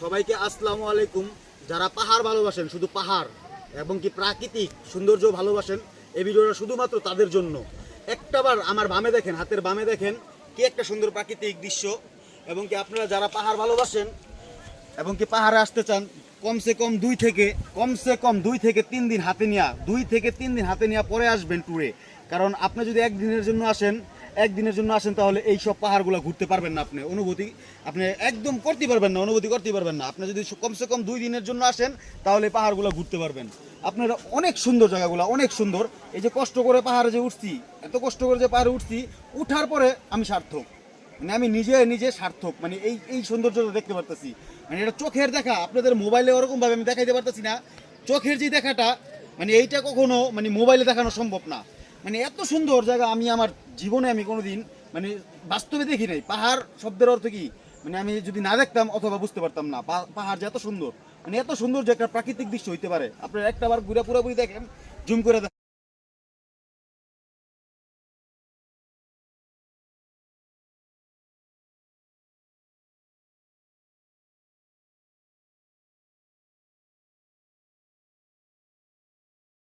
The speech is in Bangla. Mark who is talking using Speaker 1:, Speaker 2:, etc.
Speaker 1: সবাইকে আসসালামু আলাইকুম। যারা পাহাড় ভালোবাসেন, শুধু পাহাড় এবং কি প্রাকৃতিক সৌন্দর্য ভালোবাসেন, এই ভিডিওটা শুধুমাত্র তাদের জন্য। একটাবার আমার বামে দেখেন, হাতের বামে দেখেন কি একটা সুন্দর প্রাকৃতিক দৃশ্য এবং কি আপনারা যারা পাহাড় ভালোবাসেন এবং কি পাহাড়ে আসতে চান, কমসে কম দুই থেকে, কমসে কম দুই থেকে তিন দিন হাতে নেওয়া দুই থেকে তিন দিন হাতে নেওয়া পরে আসবেন ট্যুরে কারণ আপনি যদি একদিনের জন্য আসেন একদিনের জন্য আসেন তাহলে এই সব পাহাড়গুলো ঘুরতে পারবেন না আপনি। অনুভূতি, আপনি একদম করতে পারবেন না, অনুভূতি করতে পারবেন না। আপনি যদি কমসে কম দুই দিনের জন্য আসেন, তাহলে পাহাড়গুলো ঘুরতে পারবেন। আপনারা অনেক সুন্দর জায়গাগুলো, অনেক সুন্দর। এই যে কষ্ট করে পাহাড়ে যে উঠছি, এত কষ্ট করে যে পাহাড়ে উঠছি, উঠার পরে আমি সার্থক। মানে আমি নিজে নিজে সার্থক। মানে এই এই সৌন্দর্যটা দেখতে পারতেছি। মানে এটা চোখের দেখা, আপনাদের মোবাইলে ওরকমভাবে আমি দেখাইতে পারতেছি না। চোখের যে দেখাটা মানে এইটা কখনো মানে মোবাইলে দেখানো সম্ভব না। মানে এত সুন্দর জায়গা আমি আমার জীবনে আমি কোনোদিন মানে বাস্তবে দেখি নাই। পাহাড় শব্দের অর্থ কি? মানে আমি যদি না দেখতাম অথবা বুঝতে পারতাম না। পাহাড় যে এত সুন্দর মানে এত সুন্দর যে একটা প্রাকৃতিক দৃশ্য হইতে পারে। আপনার একটা বার ঘুরে পুরোপুরি দেখেন, জুম করে